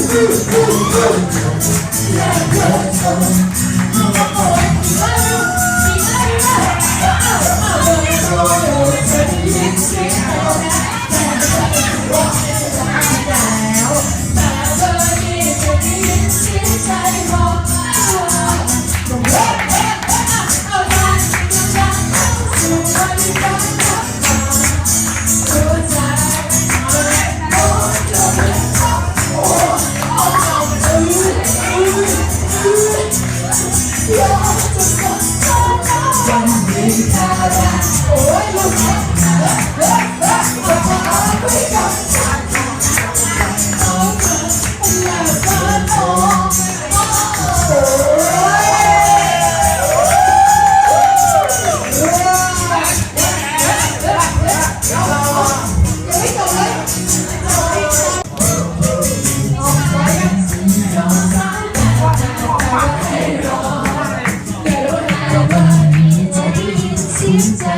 Let's do it.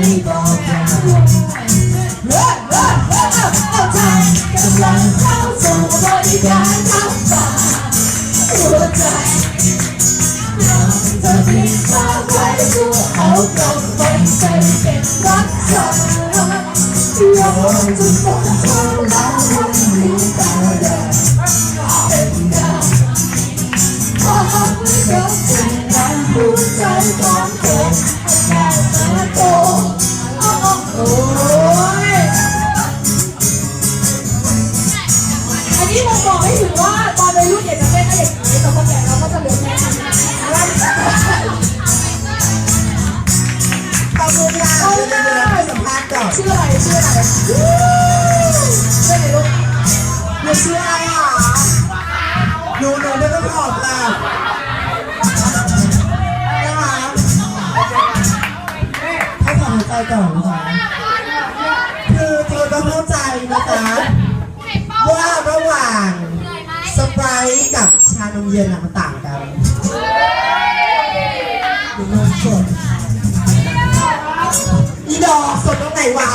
สียงใจบอกเรากำลังเข้าสู่บริการทับฟ้าหัวใจเราจะทิ้งฝากไว้สู่เอากลับไปใส่เป็นรักษาเราจะบอกเธอแล้ววันนี้ตาแดงเป็นดาวขอให้เธอเป็นน้ำหัวใจของเธอ นี้ผมบอกให้ถึงว่าตอนวัยรุ่นอยากจะเต้นอะไรอย่างนี้แต่พอแก่เราก็จะเหลือแค่นี้ขอบคุณค่ะเดี๋ยวเราไปสัมภาษณ์ก่อนชื่ออะไรชื่ออะไรชื่ออะไรลูกหนูชื่ออะไรหรอหนูหนูไม่ต้องตอบแล่ะนะคะให้ถอนหายใจก่อนนะคะ ไปร์กับชานมเย็นอะมันต่างกันนูนมสดอีดอกสดตรงไหนวะ